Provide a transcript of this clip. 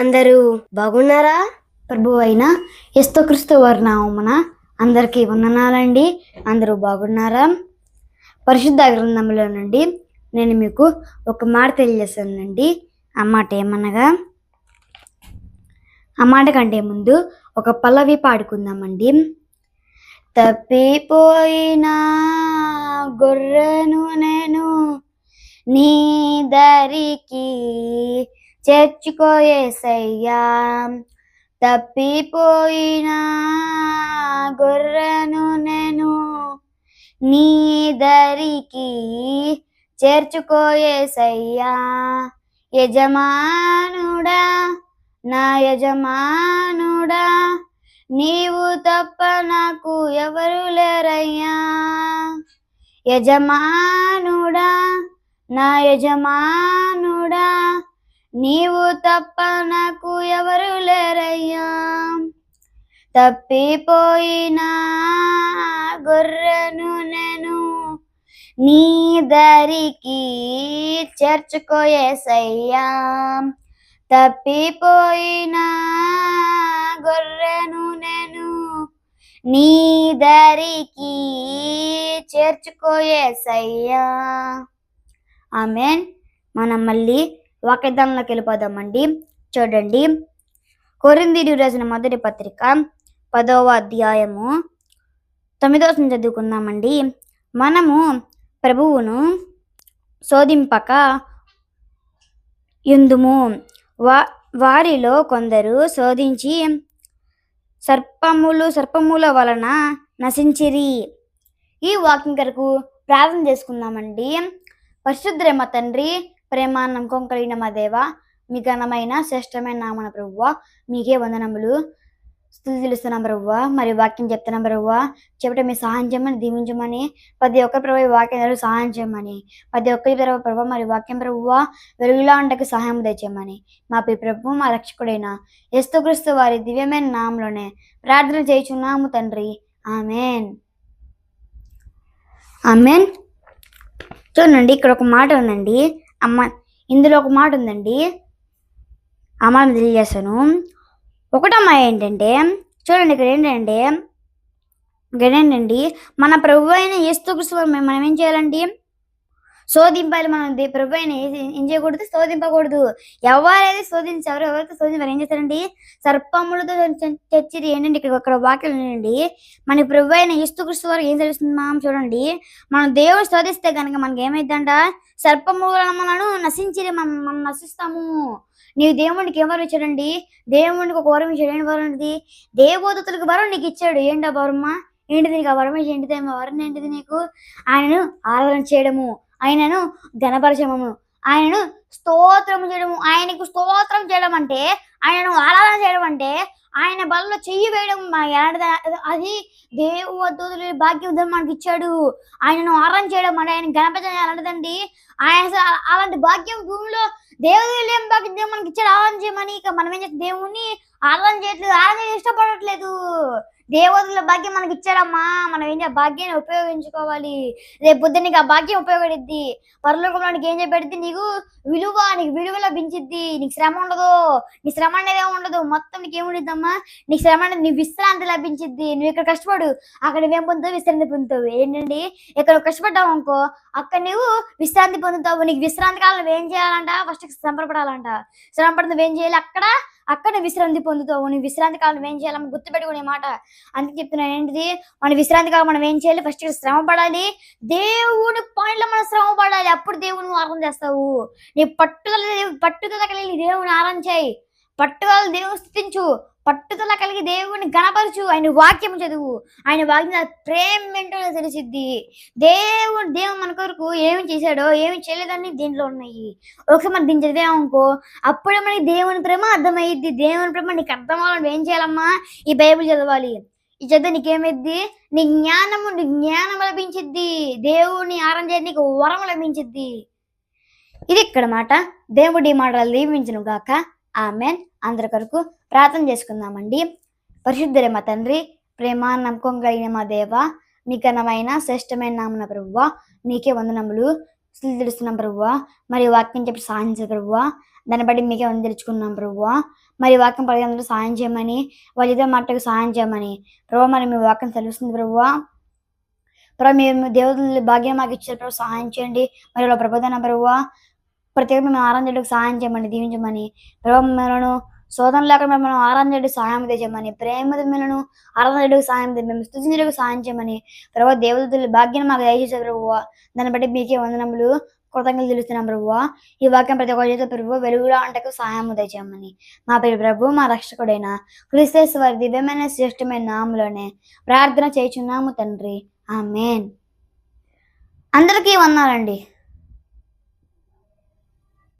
అందరూ బాగున్నారా? ప్రభు అయిన క్రీస్తు వారి అందరికీ వందనాలండి. అందరూ బాగున్నారా? పరిశుద్ధ గ్రంథంలో నుండి నేను మీకు ఒక మాట తెలియజేశానండి ఆ మాట ఏమనగా ఆ మాట కంటే ముందు ఒక పల్లవి పాడుకుందామండి. తప్పిపోయిన గొర్రెను నేను నీ దరికి చేర్చుకోయేసయ్యా. తప్పిపోయిన గొర్రెను నేను నీ దరికి చేర్చుకోయేసయ్యా. యజమానుడా నా యజమానుడా నీవు తప్ప నాకు ఎవరు లేరయ్యా. యజమానుడా నా యజమానుడా నీవు తప్ప నాకు ఎవరు లేరయ్యా. తప్పిపోయిన గొర్రెను నేను నీ దరికి చేర్చుకోయేసయ్యా తప్పిపోయిన గొర్రెను నేను నీ దరికి చేర్చుకోయేసయ్యా ఆమెన్. మనం మళ్ళీ వాక్యదానంలోకి వెళ్ళిపోదామండి. చూడండి. కొరిందీడు రాసిన మొదటి పత్రిక పదవ అధ్యాయము తొమ్మిదవ చదువుకుందామండి. మనము ప్రభువును శోధింపక ఎందుము వా వారిలో కొందరు శోధించి సర్పములు సర్పముల వలన నశించిరి. ఈ వాకింగ్ కొరకు ప్రార్థన చేసుకుందామండి. పరిశుద్ధరేమ తండ్రి ప్రేమ నమ్మకం కలిగిన మా దేవ మీ ఘనమైన శ్రేష్టమైన నామన ప్రభువ మీకే వందనములు. స్థుతి తెలుస్తున్నాం ప్రభువ మరి వాక్యం చెప్తున్నాం ప్రభువ చెప్పడం మీ సహాయం చేయమని దీవించమని ప్రతి ఒక్క ప్రభు వాక్యం ద్వారా సహాయం చేయమని ప్రతి ఒక్కరి ప్రభు ప్రభు మరి వాక్యం ప్రభువ వెలుగులా ఉండకి సహాయం తెచ్చేయమని మా పి ప్రభు మా రక్షకుడైన యస్తుక్రీస్తు వారి దివ్యమైన నామంలోనే ప్రార్థన చేయుచున్నాము తండ్రి. ఆమెన్. ఆమెన్. చూడండి ఇక్కడ ఒక మాట ఉందండి. అమ్మ ఇందులో ఒక మాట ఉందండి. అమ్మ తెలియజేస్తాను. ఒకటమ్మా ఏంటంటే చూడండి ఇక్కడ ఏంటంటే ఇక్కడ ఏంటండి మన ప్రభు అయిన యేసుక్రీస్తు మనం ఏం చేయాలండి? శోధింపాలి మనం ప్రభు అయిన ఏం చేయకూడదు? శోధింపకూడదు. ఎవరైతే శోధించారో ఎవరైతే శోధించారు ఏం చేస్తారండి? సర్పములతో చచ్చిది ఏంటంటే ఇక్కడ అక్కడ వాక్యం ఏంటండి మన ప్రభు అయిన ఇస్తుకృష్ణ వారు ఏం మనం చూడండి. మనం దేవుడు శోధిస్తే కనుక మనకి ఏమైందంట సర్పములను నశించి మనం మనం నశిస్తాము. నీవు దేవునికి ఏం వరం ఇచ్చాడండి? దేవునికి ఒక వరం ఇచ్చాడు. ఏంటి వరం ఇది దేవోదతులకు వరం నీకు ఇచ్చాడు. ఏంటో వరమ్మ? ఏంటిది నీకు ఆ వరం? ఏంటిది? వరం ఏంటిది నీకు? ఆయనను ఆరాధన చేయడము. ఆయనను ఘనపరచడము. ఆయనను స్తోత్రం చేయడము. ఆయనకు స్తోత్రం చేయడం అంటే ఆయనను ఆరాధన చేయడం అంటే ఆయన బలలో చెయ్యి వేయడం. అది దేవుడు భాగ్యం మనకి ఇచ్చాడు. ఆయనను ఆరాధన చేయడం అంటే ఆయన గణపతి ఎలాంటిదండి? ఆయన అలాంటి భాగ్యం భూమిలో దేవుడు ఏం భాగ్యం మనకి ఇచ్చాడు. ఆరాధన చేయమని ఇక మనం ఏం చేస్తాం? దేవుణ్ణి ఆరాధన చేయట్లేదు. ఆరాధన ఇష్టపడట్లేదు. దేవతల భాగ్యం మనకి ఇచ్చాడమ్మా మనం ఏం భాగ్యాన్ని ఉపయోగించుకోవాలి. రేపు పొద్దున్న నీకు ఆ భాగ్యం ఉపయోగపడిద్ది. పరలోకంలో నీకు ఏం చెప్పబడిద్ది? నీకు విలువ నీకు విలువ లభించిద్ది. నీకు శ్రమ ఉండదు. నీ శ్రమ అనేది ఏమి ఉండదు. మొత్తం నీకు ఏముండిద్దమ్మా నీకు శ్రమ అనేది నీ విశ్రాంతి లభించిద్ది. నువ్వు ఇక్కడ కష్టపడు? అక్కడ నువ్వేం పొందుతావు? విశ్రాంతి పొందుతావు. ఏంటండి? ఇక్కడ కష్టపడ్డావు అనుకో అక్కడ నువ్వు విశ్రాంతి పొందుతావు. నీకు విశ్రాంతి కాలం ఏం చేయాలంట? ఫస్ట్ శ్రమ శ్రమపడి శ్రమ నువ్వేం చేయాలి? అక్కడ అక్కడ విశ్రాంతి పొందుతావు. నీ విశ్రాంతి కాలం ఏం చేయాలి? గుర్తుపెట్టుకునే మాట అందుకే చెప్తున్నాను ఏంటిది? మన విశ్రాంతి కాలం మనం ఏం చేయాలి? ఫస్ట్ శ్రమ పడాలి. దేవుని పాయింట్లో మనం శ్రమ పడాలి. అప్పుడు దేవుని నువ్వు ఆరాధన చేస్తావు. నీ పట్టుదల పట్టుదల కలిగి దేవుని ఆరాధన చేయి. పట్టుదల దేవుని స్థుతించు. పట్టుదల కలిగి దేవుని గణపరచు. ఆయన వాక్యం చదువు. ఆయన వాక్యం ప్రేమ ఏంటో తెలిసిద్ది. దేవుడు దేవుడు మన కొరకు ఏమి చేశాడో ఏమి చేయలేదని దీంట్లో ఉన్నాయి. ఒకసారి మనం దీన్ని చదివామనుకో అప్పుడే మనకి దేవుని ప్రేమ అర్థమయ్యిద్ది. దేవుని ప్రేమ నీకు అర్థం అవ్వాలని ఏం చేయాలమ్మా? ఈ బైబిల్ చదవాలి. ఈ చదువు నీకేమైద్ది? నీ జ్ఞానము నీ జ్ఞానం లభించిద్ది. దేవుని ఆరం చేయడానికి నీకు వరం లభించిద్ది. ఇది ఇక్కడ మాట. దేవుడి మాటలు దీవించను గాక ఆమెన్. అందరి కొరకు ప్రార్థన చేసుకుందామండి. పరిశుద్ధరే మా తండ్రి ప్రేమ నమ్మకం కలిగిన మా దేవ మీ ఘనమైన శ్రేష్టమైన నామన ప్రభువ మీకే వందనములు. స్థితి తెలుస్తున్నాం ప్రభువ. మరి వాక్యం చెప్పి సాధించే ప్రభువ. దాన్ని బట్టి మీకే వంద తెలుసుకున్నాం ప్రభువ. మరి వాక్యం పడి అందరూ సాయం చేయమని వాళ్ళిద్దరు మాటకు సాయం చేయమని ప్రభు మరి మీ వాక్యం తెలుస్తుంది ప్రభువ. ప్రభు మీరు దేవతలు భాగ్యం మాకు ఇచ్చారు. ప్రభు సహాయం చేయండి. మరి వాళ్ళ ప్రబోధన ప్రభువ. ప్రత్యేకంగా మేము ఆరాధనకు సహాయం చేయమని దీవించమని ప్రభు మిమ్మల్ని శోధన లేక మిమ్మల్ని ఆరాధనకు సహాయం తెచ్చమని ప్రేమ మిమ్మల్ని ఆరాధనకు సహాయం మేము స్థుతించడానికి సహాయం చేయమని ప్రభావ దేవుడు భాగ్యం మాకు దయచేసే ప్రభువ. దాన్ని బట్టి మీకే వందనములు కృతజ్ఞతలు తెలుస్తున్నాం ప్రభు ఈ వాక్యం ప్రతి ఒక్క చేత ప్రభు వెలుగులో అంటకు సహాయం దయచేయమని. మా పేరు ప్రభు మా రక్షకుడైన క్రిస్తేస్ వారి దివ్యమైన శ్రేష్టమైన నామలోనే ప్రార్థన చేయుచున్నాము తండ్రి. ఆమెన్. అందరికీ వందాలండి